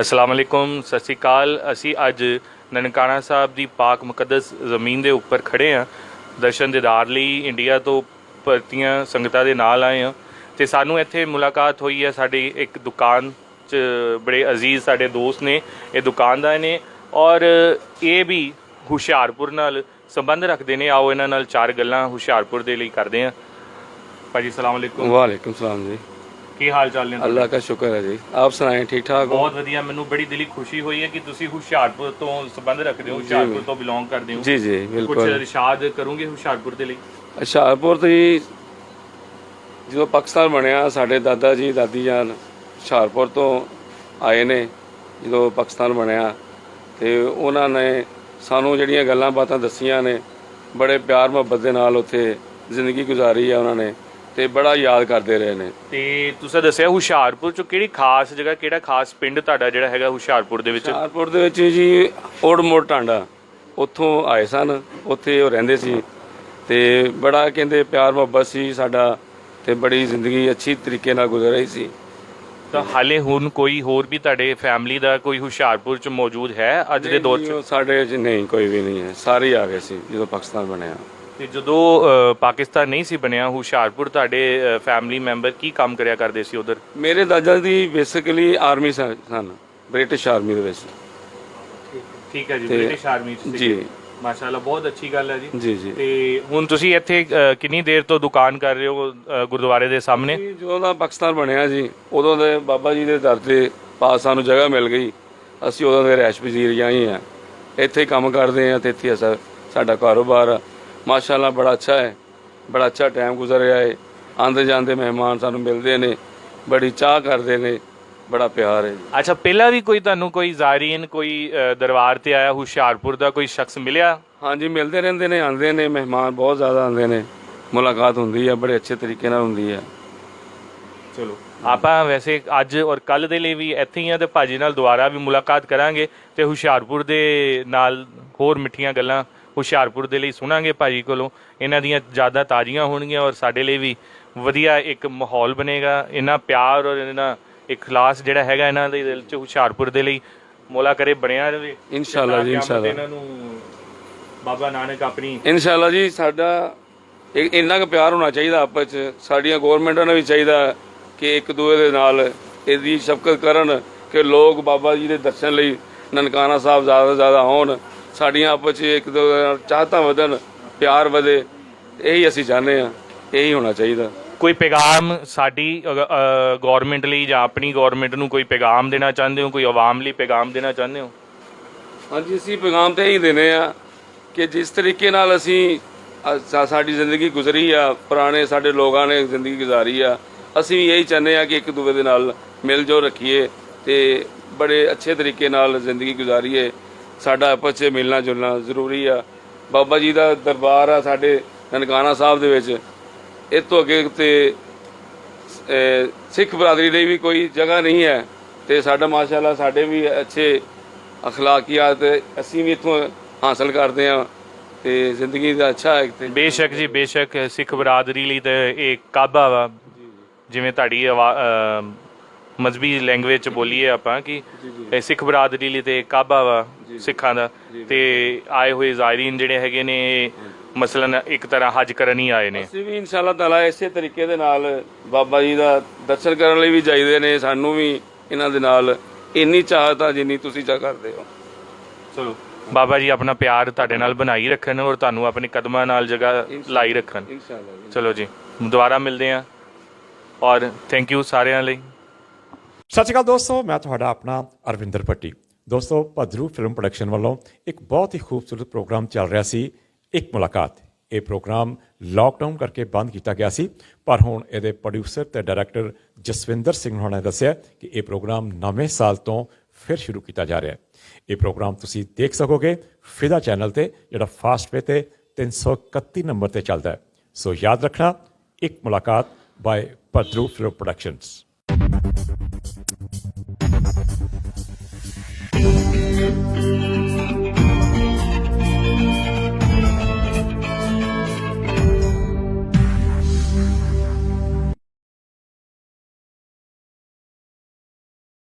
ਅਸਲਾਮ ਅਲੈਕੁਮ, ਸਤਿ ਸ਼੍ਰੀ ਅਕਾਲ। ਅਸੀਂ ਅੱਜ ਨਨਕਾਣਾ ਸਾਹਿਬ ਦੀ ਪਾਕ ਮੁਕੱਦਸ ਜ਼ਮੀਨ ਦੇ ਉੱਪਰ ਖੜੇ ਆ ਦਰਸ਼ਨ ਦੀਦਾਰ ਲਈ ਇੰਡੀਆ ਤੋਂ ਭਰਤੀਆਂ ਸੰਗਤਾਂ ਦੇ ਨਾਲ ਆਏ ਆ ਤੇ ਸਾਨੂੰ ਇੱਥੇ ਮੁਲਾਕਾਤ ਹੋਈ ਹੈ ਸਾਡੀ ਇੱਕ ਦੁਕਾਨ ਬੜੇ ਅਜ਼ੀਜ਼ ਸਾਡੇ ਦੋਸਤ ਨੇ ਇਹ ਦੁਕਾਨਦਾਰ ਨੇ ਔਰ ਇਹ ਵੀ ਹੁਸ਼ਿਆਰਪੁਰ ਨਾਲ ਸੰਬੰਧ ਰੱਖਦੇ ਨੇ। ਆਓ ਇਹਨਾਂ ਨਾਲ ਚਾਰ ਗੱਲਾਂ ਹੁਸ਼ਿਆਰਪੁਰ ਦੇ ਲਈ ਕਰਦੇ ਹਾਂ। ਭਾਜੀ ਸਲਾਮ ਅਲੈਕੁਮ। ਵਾਲੇਕੁਮ ਸਲਾਮ ਜੀ। ਕੀ ਹਾਲ ਚਾਲ ਨੇ ਅੱਲਾਹ ਦਾ ਸ਼ੁਕਰ ਹੈ ਜੀ। ਆਪ ਸੁਣਾਏ ਠੀਕ ਠਾਕ ਬਹੁਤ ਵਧੀਆ। ਮੈਨੂੰ ਬੜੀ ਦਿਲੀ ਖੁਸ਼ੀ ਹੋਈ ਹੈ ਕਿ ਤੁਸੀਂ ਹੁਸ਼ਿਆਰਪੁਰ ਤੋਂ ਸੰਬੰਧ ਰੱਖਦੇ ਹੋ ਹੁਸ਼ਿਆਰਪੁਰ ਤੋਂ ਬਿਲੋਂਗ ਕਰਦੇ ਹੋ। ਜੀ ਜੀ ਬਿਲਕੁਲ। ਕੁਝ ਇਰਸ਼ਾਦ ਕਰੋਗੇ ਹੁਸ਼ਿਆਰਪੁਰ ਦੇ ਲਈ? ਹੁਸ਼ਿਆਰਪੁਰ ਤੇ ਜਦੋਂ ਪਾਕਿਸਤਾਨ ਬਣਿਆ ਸਾਡੇ ਦਾਦਾ ਜੀ ਦਾਦੀ ਜਾਨ ਹੁਸ਼ਿਆਰਪੁਰ ਤੋਂ ਆਏ ਨੇ ਜਦੋਂ ਪਾਕਿਸਤਾਨ ਬਣਿਆ ਤੇ ਉਹਨਾਂ ਨੇ ਸਾਨੂੰ ਜਿਹੜੀਆਂ ਗੱਲਾਂ ਬਾਤਾਂ ਦੱਸੀਆਂ ਨੇ ਬੜੇ ਪਿਆਰ ਮੁਹੱਬਤ ਦੇ ਨਾਲ ਉੱਥੇ ਜ਼ਿੰਦਗੀ ਗੁਜ਼ਾਰੀ ਆ ਉਹਨਾਂ ਨੇ ਤੇ ਬੜਾ ਯਾਦ ਕਰਦੇ ਰਹੇ ਨੇ। ਤੇ ਤੁਸੀਂ ਦੱਸਿਆ ਹੁਸ਼ਿਆਰਪੁਰ ਚ ਕਿਹੜੀ ਖਾਸ ਜਗ੍ਹਾ ਕਿਹੜਾ ਖਾਸ ਪਿੰਡ ਤੁਹਾਡਾ ਜਿਹੜਾ ਹੈਗਾ ਹੁਸ਼ਿਆਰਪੁਰ ਦੇ ਵਿੱਚ? ਹੁਸ਼ਿਆਰਪੁਰ ਦੇ ਵਿੱਚ ਜੀ ਓੜ ਮੋੜ ਟਾਂਡਾ ਉੱਥੋਂ ਆਏ ਸਨ ਉੱਥੇ ਉਹ ਰਹਿੰਦੇ ਸੀ ਤੇ ਬੜਾ ਕਹਿੰਦੇ ਪਿਆਰ ਮੁਹੱਬਤ ਸੀ ਸਾਡਾ ਤੇ ਬੜੀ ਜ਼ਿੰਦਗੀ ਅੱਛੀ ਤਰੀਕੇ ਨਾਲ ਗੁਜ਼ਰ ਰਹੀ ਸੀ। ਤਾਂ ਹਾਲੇ ਹੁਣ ਕੋਈ ਹੋਰ ਵੀ ਤੁਹਾਡੇ ਫੈਮਿਲੀ ਦਾ ਕੋਈ ਹੁਸ਼ਿਆਰਪੁਰ ਚ ਮੌਜੂਦ ਹੈ? ਅੱਜ ਦੇ ਦੌਰ ਚ? ਸਾਡੇ ਚ ਨਹੀਂ ਕੋਈ ਵੀ ਨਹੀਂ ਹੈ। ਸਾਰੇ ਹੀ ਆ ਗਏ ਸੀ ਜਦੋਂ ਪਾਕਿਸਤਾਨ ਬਣਿਆ। ਤੇ ਜਦੋਂ ਪਾਕਿਸਤਾਨ ਨਹੀਂ ਸੀ ਬਣਿਆ ਹੁਸ਼ਿਆਰਪੁਰ ਤੁਹਾਡੇ ਫੈਮਿਲੀ ਮੈਂਬਰ ਕੀ ਕੰਮ ਕਰਿਆ ਕਰਦੇ ਸੀ ਉਧਰ? ਮੇਰੇ ਦਾਦਾ ਦੀ ਬੇਸਿਕਲੀ ਆਰਮੀ ਸਨ ਬ੍ਰਿਟਿਸ਼ ਆਰਮੀ ਦੇ ਵਿੱਚ। ਠੀਕ ਹੈ ਜੀ ਬ੍ਰਿਟਿਸ਼ ਆਰਮੀ ਚ। ਜੀ। ਮਾਸ਼ਾਅੱਲਾ ਬਹੁਤ ਅੱਛੀ ਗੱਲ ਹੈ ਜੀ। ਜੀ ਜੀ। ਤੇ ਹੁਣ ਤੁਸੀਂ ਇੱਥੇ ਅ, ਕਿੰਨੀ ਦੇਰ ਤੋਂ ਦੁਕਾਨ ਕਰ ਰਹੇ ਹੋ ਅ, ਗੁਰਦੁਆਰੇ ਦੇ ਸਾਹਮਣੇ? ਜੀ, ਜਦੋਂ ਦਾ ਪਾਕਿਸਤਾਨ ਬਣਿਆ ਜੀ ਉਦੋਂ ਦੇ ਬਾਬਾ ਜੀ ਦੇ ਦਰ ਤੇ ਪਾਸ ਸਾਨੂੰ ਜਗ੍ਹਾ ਮਿਲ ਗਈ। ਅਸੀਂ ਉਦੋਂ ਦੇ ਰਹਿਸ਼ ਪਜ਼ੀਰ ਜਾਈ ਆ ਇੱਥੇ ਹੀ ਕੰਮ ਕਰਦੇ ਆ ਤੇ ਇੱਥੇ ਹੀ ਸਾਡਾ ਕਾਰੋਬਾਰ ਆ। ਮਾਸ਼ਾਅੱਲਾ ਬੜਾ ਅੱਛਾ ਹੈ। ਬੜਾ ਅੱਛਾ ਟਾਈਮ ਗੁਜ਼ਰ ਰਿਹਾ ਹੈ। ਆਂਦੇ ਜਾਂਦੇ ਮਹਿਮਾਨ ਸਾਨੂੰ ਮਿਲਦੇ ਨੇ। ਬੜੀ ਚਾਹ ਕਰਦੇ ਨੇ। ਬੜਾ ਪਿਆਰ ਹੈ ਜੀ। ਅੱਛਾ ਪਹਿਲਾਂ ਵੀ ਕੋਈ ਤੁਹਾਨੂੰ ਕੋਈ ਜ਼ਾਇਰੀਨ ਕੋਈ ਅ, ਦਰਬਾਰ ਤੇ ਆਇਆ ਹੁਸ਼ਿਆਰਪੁਰ ਦਾ ਕੋਈ ਸ਼ਖਸ ਮਿਲਿਆ? ਹਾਂਜੀ ਮਿਲਦੇ ਰਹਿੰਦੇ ਨੇ ਆਂਦੇ ਨੇ ਮਹਿਮਾਨ ਬਹੁਤ ਜ਼ਿਆਦਾ ਆਂਦੇ ਨੇ। ਮੁਲਾਕਾਤ ਹੁੰਦੀ ਹੈ ਬੜੇ ਅੱਛੇ ਤਰੀਕੇ ਨਾਲ ਹੁੰਦੀ ਹੈ। ਚਲੋ ਆਪਾਂ ਵੈਸੇ ਅੱਜ ਔਰ ਕੱਲ ਦੇ ਲਈ ਵੀ ਇੱਥੇ ਹੀ ਆ ਤੇ ਭਾਜੀ ਨਾਲ ਦੁਬਾਰਾ ਵੀ ਮੁਲਾਕਾਤ ਕਰਾਂਗੇ ਤੇ ਹੁਸ਼ਿਆਰਪੁਰ ਦੇ ਨਾਲ ਹੋਰ ਮਿੱਠੀਆਂ ਗੱਲਾਂ ਹੁਸ਼ਿਆਰਪੁਰ ਦੇ ਲਈ ਸੁਣਾਂਗੇ ਭਾਜੀ ਕੋਲੋਂ। ਇਹਨਾਂ ਦੀਆਂ ਜ਼ਿਆਦਾ ਤਾਜ਼ੀਆਂ ਹੋਣਗੀਆਂ ਔਰ ਸਾਡੇ ਲਈ ਵੀ ਵਧੀਆ ਇੱਕ ਮਾਹੌਲ ਬਣੇਗਾ। ਇਹਨਾਂ ਪਿਆਰ ਔਰ ਇਹਨਾਂ ਇਖਲਾਸ ਜਿਹੜਾ ਹੈਗਾ ਇਹਨਾਂ ਦੇ ਦਿਲ 'ਚ ਹੁਸ਼ਿਆਰਪੁਰ ਦੇ ਲਈ ਮੌਲਾ ਕਰੇ ਬਣਿਆ ਰਵੇ ਇਨਸ਼ਾਅੱਲਾ ਜੀ, ਇਨਸ਼ਾਅੱਲਾ। ਇਹਨਾਂ ਨੂੰ ਬਾਬਾ ਨਾਨਕ ਆਪਣੀ ਇਨਸ਼ਾਅੱਲਾ ਜੀ ਸਾਡਾ ਇ- ਇੰਨਾ ਕੁ ਪਿਆਰ ਹੋਣਾ ਚਾਹੀਦਾ ਆਪਸ ਚ। ਸਾਡੀਆਂ ਗਵਰਨਮੈਂਟਾਂ ਨੂੰ ਵੀ ਚਾਹੀਦਾ ਕਿ ਇੱਕ ਦੂਜੇ ਦੇ ਨਾਲ ਇਹਦੀ ਸ਼ਫਕਤ ਕਰਨ ਕਿ ਲੋਕ ਬਾਬਾ ਜੀ ਦੇ ਦਰਸ਼ਨ ਲਈ ਨਨਕਾਣਾ ਸਾਹਿਬ ਜ਼ਿਆਦਾ ਤੋਂ ਜ਼ਿਆਦਾ ਆਉਣ। ਸਾਡੀਆਂ ਆਪਸ ਚ ਇੱਕ ਦੂਜੇ ਨਾਲ ਚਾਹਤਾਂ ਵਧਣ ਪਿਆਰ ਵਧੇ। ਇਹੀ ਅਸੀਂ ਚਾਹੁੰਦੇ ਆ ਇਹੀ ਹੋਣਾ ਚਾਹੀਦਾ। ਕੋਈ ਪੈਗਾਮ ਸਾਡੀ ਗਵਰਨਮੈਂਟ ਲਈ ਜਾਂ ਆਪਣੀ ਗਵਰਨਮੈਂਟ ਨੂੰ ਕੋਈ ਪੈਗਾਮ ਦੇਣਾ ਚਾਹੁੰਦੇ ਹੋ, ਕੋਈ ਆਵਾਮ ਲਈ ਪੈਗਾਮ ਦੇਣਾ ਚਾਹੁੰਦੇ ਹੋ? ਹਾਂਜੀ, ਅਸੀਂ ਪੈਗਾਮ ਤੇ ਇਹੀ ਦਿੰਦੇ ਆ ਕਿ ਜਿਸ ਤਰੀਕੇ ਨਾਲ ਅਸੀਂ ਸਾਡੀ ਜ਼ਿੰਦਗੀ ਗੁਜ਼ਰੀ ਆ, ਪੁਰਾਣੇ ਸਾਡੇ ਲੋਕਾਂ ਨੇ ਜ਼ਿੰਦਗੀ ਗੁਜ਼ਾਰੀ ਆ, ਅਸੀਂ ਵੀ ਇਹੀ ਚਾਹੁੰਦੇ ਆ ਕਿ ਇੱਕ ਦੂਜੇ ਦੇ ਨਾਲ ਮਿਲ ਜੋ ਰੱਖੀਏ ਤੇ ਬੜੇ ਅੱਛੇ ਤਰੀਕੇ ਨਾਲ ਜ਼ਿੰਦਗੀ ਗੁਜ਼ਾਰੀਏ। ਸਾਡਾ ਆਪਸ 'ਚ ਮਿਲਣਾ ਜੁਲਣਾ ਜ਼ਰੂਰੀ ਆ। ਬਾਬਾ ਜੀ ਦਾ ਦਰਬਾਰ ਆ ਸਾਡੇ ਨਨਕਾਣਾ ਸਾਹਿਬ ਦੇ ਵਿੱਚ। ਇਹ ਤੋਂ ਅੱਗੇ ਤੇ ਸਿੱਖ ਬਰਾਦਰੀ ਲਈ ਵੀ ਕੋਈ ਜਗ੍ਹਾ ਨਹੀਂ ਹੈ ਤੇ ਸਾਡਾ ਮਾਸ਼ਾਅੱਲਾ ਸਾਡੇ ਵੀ ਅੱਛੇ ਅਖਲਾਕੀਆਤ ਅਸੀਂ ਵੀ ਇੱਥੋਂ ਹਾਸਲ ਕਰਦੇ ਹਾਂ ਤੇ ਜ਼ਿੰਦਗੀ ਦਾ ਅੱਛਾ ਹੈ ਤੇ ਬੇਸ਼ੱਕ ਜੀ ਬੇਸ਼ੱਕ ਸਿੱਖ ਬਰਾਦਰੀ ਲਈ ਤੇ ਇਹ ਕਾਬਾ ਵਾ। ਜਿਵੇਂ ਤੁਹਾਡੀ ਮਜ਼ਹਬੀ ਲੈਂਗੁਏਜ ਚ ਬੋਲੀਏ ਆਪਾਂ ਕਿ ਇਹ ਸਿੱਖ ਬਰਾਦਰੀ ਲਈ ਤੇ ਕਾਬਾ ਵਾ ਸਿੱਖਾਂ ਦਾ। ਤੇ ਆਏ ਹੋਏ ਜ਼ਾਇਰੀਨ ਜਿਹੜੇ ਹੈਗੇ ਨੇ ਇਹ ਮਸਲਨ ਇੱਕ ਤਰ੍ਹਾਂ ਹਜ ਕਰਨ ਹੀ ਆਏ ਨੇ। ਅਸੀਂ ਵੀ ਇਨਸ਼ਾਅੱਲਾ ਤਾਲਾ ਇਸੇ ਤਰੀਕੇ ਦੇ ਨਾਲ ਬਾਬਾ ਜੀ ਦਾ ਦਰਸ਼ਨ ਕਰਨ ਲਈ ਵੀ ਜਾਈਦੇ ਨੇ। ਸਾਨੂੰ ਵੀ ਇਹਨਾਂ ਦੇ ਨਾਲ ਇੰਨੀ ਚਾਹਤ ਆ ਜਿੰਨੀ ਤੁਸੀਂ ਚਾ ਕਰਦੇ ਹੋ। ਚਲੋ। ਬਾਬਾ ਜੀ ਆਪਣਾ ਪਿਆਰ ਤੁਹਾਡੇ ਨਾਲ ਬਣਾਈ ਰੱਖਣ ਔਰ ਤੁਹਾਨੂੰ ਆਪਣੇ ਕਦਮਾਂ ਨਾਲ ਜਗ੍ਹਾ ਲਾਈ ਰੱਖਣ। ਚਲੋ ਜੀ ਦੁਬਾਰਾ ਮਿਲਦੇ ਹਾਂ। ਔਰ ਥੈਂਕ ਯੂ ਸਾਰਿਆਂ ਲਈ। ਸਤਿ ਸ਼੍ਰੀ ਅਕਾਲ ਦੋਸਤੋ, ਮੈਂ ਤੁਹਾਡਾ ਆਪਣਾ ਅਰਵਿੰਦਰ ਭੱਟੀ। ਦੋਸਤੋ, ਭਦਰੂ ਫਿਲਮ ਪ੍ਰੋਡਕਸ਼ਨ ਵੱਲੋਂ ਇੱਕ ਬਹੁਤ ਹੀ ਖੂਬਸੂਰਤ ਪ੍ਰੋਗਰਾਮ ਚੱਲ ਰਿਹਾ ਸੀ, ਇੱਕ ਮੁਲਾਕਾਤ। ਇਹ ਪ੍ਰੋਗਰਾਮ ਲਾਕਡਾਊਨ ਕਰਕੇ ਬੰਦ ਕੀਤਾ ਗਿਆ ਸੀ, ਪਰ ਹੁਣ ਇਹਦੇ ਪ੍ਰੋਡਿਊਸਰ ਤੇ ਡਾਇਰੈਕਟਰ ਜਸਵਿੰਦਰ ਸਿੰਘ ਹੋਣਾ ਨੇ ਦੱਸਿਆ ਕਿ ਇਹ ਪ੍ਰੋਗਰਾਮ ਨਵੇਂ ਸਾਲ ਤੋਂ ਫਿਰ ਸ਼ੁਰੂ ਕੀਤਾ ਜਾ ਰਿਹਾ ਹੈ। ਇਹ ਪ੍ਰੋਗਰਾਮ ਤੁਸੀਂ ਦੇਖ ਸਕੋਗੇ ਫਿਦਾ ਚੈਨਲ ਤੇ, ਜਿਹੜਾ ਫਾਸਟ ਵੇ ਤੇ 331 ਨੰਬਰ ਤੇ ਚੱਲਦਾ ਹੈ। ਸੋ ਯਾਦ ਰੱਖਣਾ, ਇੱਕ ਮੁਲਾਕਾਤ ਬਾਈ ਭਦਰੂ ਫਿਲਮ ਪ੍ਰੋਡਕਸ਼ਨਸ Música